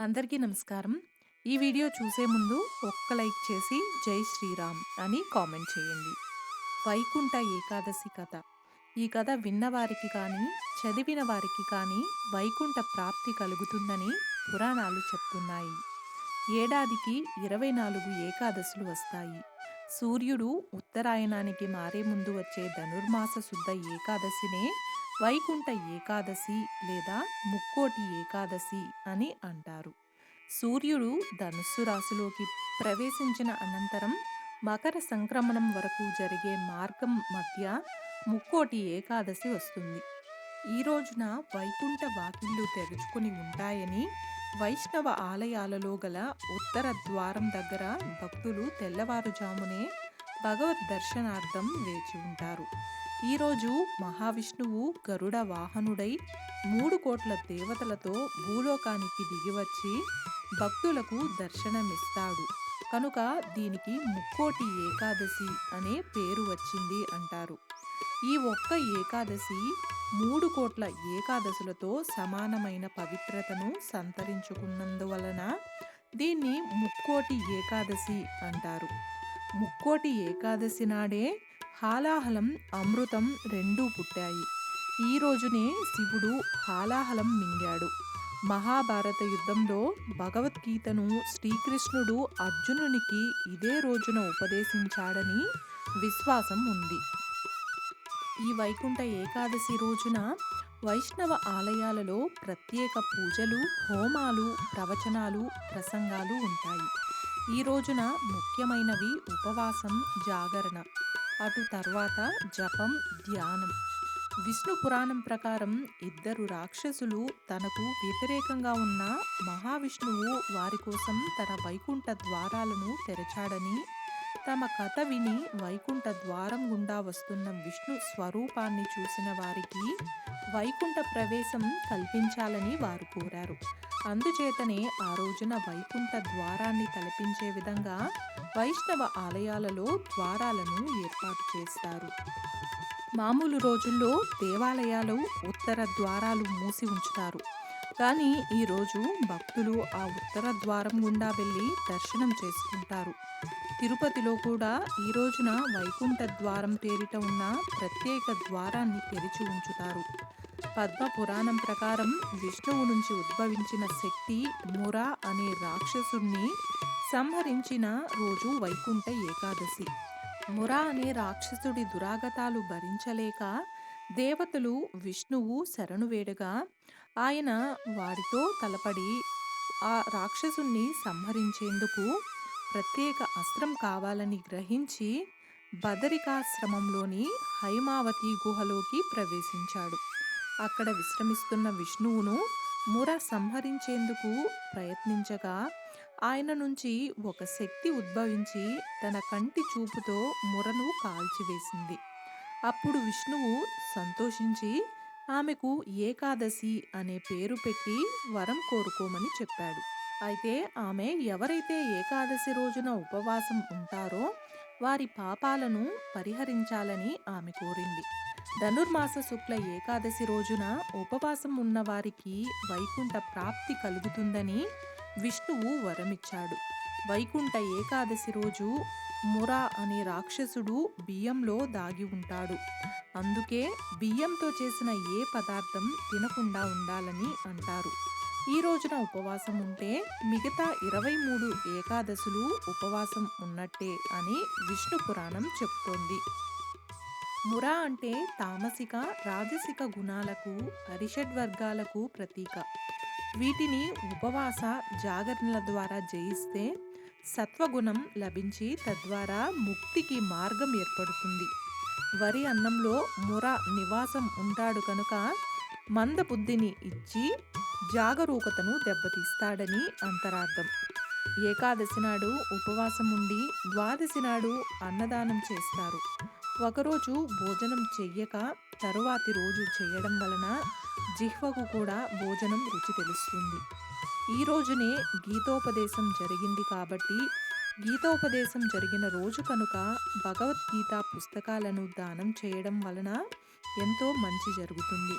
అందరికీ నమస్కారం. ఈ వీడియో చూసే ముందు ఒక్క లైక్ చేసి జై శ్రీరామ్ అని కామెంట్ చేయండి. వైకుంఠ ఏకాదశి కథ. ఈ కథ విన్నవారికి కానీ చదివిన వారికి కానీ వైకుంఠ ప్రాప్తి కలుగుతుందని పురాణాలు చెప్తున్నాయి. ఏడాదికి ఇరవై నాలుగు ఏకాదశులు వస్తాయి. సూర్యుడు ఉత్తరాయణానికి మారే ముందు వచ్చే ధనుర్మాస శుద్ధ ఏకాదశినే వైకుంఠ ఏకాదశి లేదా ముక్కోటి ఏకాదశి అని అంటారు. సూర్యుడు ధనుస్సు రాశిలోకి ప్రవేశించిన అనంతరం మకర సంక్రమణం వరకు జరిగే మార్గం మధ్య ముక్కోటి ఏకాదశి వస్తుంది. ఈ రోజున వైకుంఠ వాకిళ్ళు తెరుచుకుని ఉంటాయని వైష్ణవ ఆలయాలలో గల ఉత్తర ద్వారం దగ్గర భక్తులు తెల్లవారుజామునే భగవద్ దర్శనార్థం వేచి ఉంటారు. ఈరోజు మహావిష్ణువు గరుడ వాహనుడై మూడు కోట్ల దేవతలతో భూలోకానికి దిగివచ్చి భక్తులకు దర్శనమిస్తాడు. కనుక దీనికి ముక్కోటి ఏకాదశి అనే పేరు వచ్చింది అంటారు. ఈ ఒక్క ఏకాదశి మూడు కోట్ల ఏకాదశులతో సమానమైన పవిత్రతను సంతరించుకున్నందువలన దీన్ని ముక్కోటి ఏకాదశి అంటారు. ముక్కోటి ఏకాదశి నాడే హాలాహలం అమృతం రెండూ పుట్టాయి. ఈ రోజునే శివుడు హాలాహలం మింగాడు. మహాభారత యుద్ధంలో భగవద్గీతను శ్రీకృష్ణుడు అర్జునునికి ఇదే రోజున ఉపదేశించాడని విశ్వాసం ఉంది. ఈ వైకుంఠ ఏకాదశి రోజున వైష్ణవ ఆలయాలలో ప్రత్యేక పూజలు హోమాలు ప్రవచనాలు ప్రసంగాలు ఉంటాయి. ఈ రోజున ముఖ్యమైనవి ఉపవాసం జాగరణ. అటు తర్వాత జపం ధ్యానం. విష్ణు పురాణం ప్రకారం ఇద్దరు రాక్షసులు తనకు వ్యతిరేకంగా ఉన్న మహావిష్ణువు వారి కోసం తన వైకుంఠ ద్వారాలను తెరచాడని తమ కథ విని వైకుంఠ ద్వారం గుండా వస్తున్న విష్ణు స్వరూపాన్ని చూసిన వారికి వైకుంఠ ప్రవేశం కల్పించాలని వారు కోరారు. అందుచేతనే ఆ రోజున వైకుంఠ ద్వారాన్ని తలపించే విధంగా వైష్ణవ ఆలయాలలో ద్వారాలను ఏర్పాటు చేస్తారు. మామూలు రోజుల్లో దేవాలయాలు ఉత్తర ద్వారాలు మూసి ఉంచుతారు. కానీ ఈరోజు భక్తులు ఆ ఉత్తర ద్వారం గుండా వెళ్ళి దర్శనం చేసుకుంటారు. తిరుపతిలో కూడా ఈ రోజున వైకుంఠ ద్వారం పేరిట ఉన్న ప్రత్యేక ద్వారాన్ని తెరిచి ఉంచుతారు. పద్మ పురాణం ప్రకారం విష్ణువు నుంచి ఉద్భవించిన శక్తి మురా అనే రాక్షసుణ్ణి సంహరించిన రోజు వైకుంఠ ఏకాదశి. మురా అనే రాక్షసుడి దురాగతాలు భరించలేక దేవతలు విష్ణువు శరణు వేడగా ఆయన వారితో తలపడి ఆ రాక్షసుణ్ణి సంహరించేందుకు ప్రత్యేక అస్త్రం కావాలని గ్రహించి బదరికాశ్రమంలోని హైమావతి గుహలోకి ప్రవేశించాడు. అక్కడ విశ్రమిస్తున్న విష్ణువును ముర సంహరించేందుకు ప్రయత్నించగా ఆయన నుంచి ఒక శక్తి ఉద్భవించి తన కంటి చూపుతో మురను కాల్చివేసింది. అప్పుడు విష్ణువు సంతోషించి ఆమెకు ఏకాదశి అనే పేరు పెట్టి వరం కోరుకోమని చెప్పాడు. అయితే ఆమె ఎవరైతే ఏకాదశి రోజున ఉపవాసం ఉంటారో వారి పాపాలను పరిహరించాలని ఆమె కోరింది. ధనుర్మాస శుక్ల ఏకాదశి రోజున ఉపవాసం ఉన్న వారికి వైకుంఠ ప్రాప్తి కలుగుతుందని విష్ణువు వరమిచ్చాడు. వైకుంఠ ఏకాదశి రోజు మురా అనే రాక్షసుడు బియ్యంలో దాగి ఉంటాడు. అందుకే బియ్యంతో చేసిన ఏ పదార్థం తినకుండా ఉండాలని అంటారు. ఈ రోజున ఉపవాసం ఉంటే మిగతా ఇరవై మూడు ఏకాదశులు ఉపవాసం ఉన్నట్టే అని విష్ణు పురాణం చెప్తోంది. మురా అంటే తామసిక రాజసిక గుణాలకు అరిషడ్ వర్గాలకు ప్రతీక. వీటిని ఉపవాస జాగరణల ద్వారా జయిస్తే సత్వగుణం లభించి తద్వారా ముక్తికి మార్గం ఏర్పడుతుంది. వరి అన్నంలో ముర నివాసం ఉంటాడు కనుక మందబుద్ధిని ఇచ్చి జాగరూకతను దెబ్బతీస్తాడని అంతరార్థం. ఏకాదశి నాడు ఉపవాసం ఉండి ద్వాదశి నాడు అన్నదానం చేస్తారు. ఒకరోజు భోజనం చెయ్యక తరువాతి రోజు చేయడం వలన జిహ్వకు కూడా భోజనం రుచి తెలుస్తుంది. ఈ రోజునే గీతోపదేశం జరిగింది కాబట్టి గీతోపదేశం జరిగిన రోజు కనుక భగవద్గీత పుస్తకాలను దానం చేయడం వలన ఎంతో మంచి జరుగుతుంది.